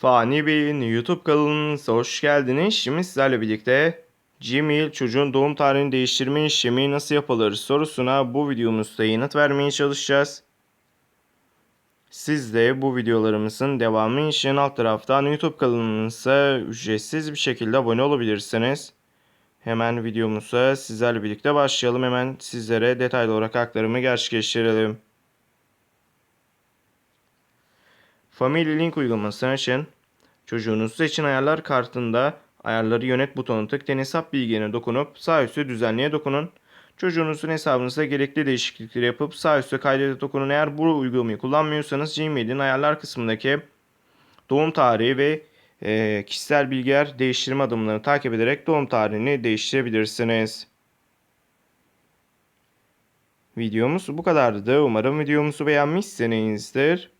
Fani Bey'in YouTube kanalınıza hoş geldiniz. Şimdi sizlerle birlikte Gmail çocuğun doğum tarihini değiştirme işlemi nasıl yapılır sorusuna bu videomuzda yanıt vermeye çalışacağız. Siz de bu videolarımızın devamı için alt taraftan YouTube kanalımıza ücretsiz bir şekilde abone olabilirsiniz. Hemen videomuza sizlerle birlikte başlayalım. Hemen sizlere detaylı olarak aktarımı gerçekleştirelim. Family Link uygulamasını açın. Çocuğunuz için ayarlar kartında ayarları yönet butonuna tıklayın hesap bilgilerine dokunup sağ üstte düzenleye dokunun. Çocuğunuzun hesabınızda gerekli değişiklikleri yapıp sağ üstte kaydete dokunun. Eğer bu uygulamayı kullanmıyorsanız Gmail'in ayarlar kısmındaki doğum tarihi ve e, kişisel bilgiler değiştirme adımlarını takip ederek doğum tarihini değiştirebilirsiniz. Videomuz bu kadardı. Umarım videomuzu beğenmişsinizdir.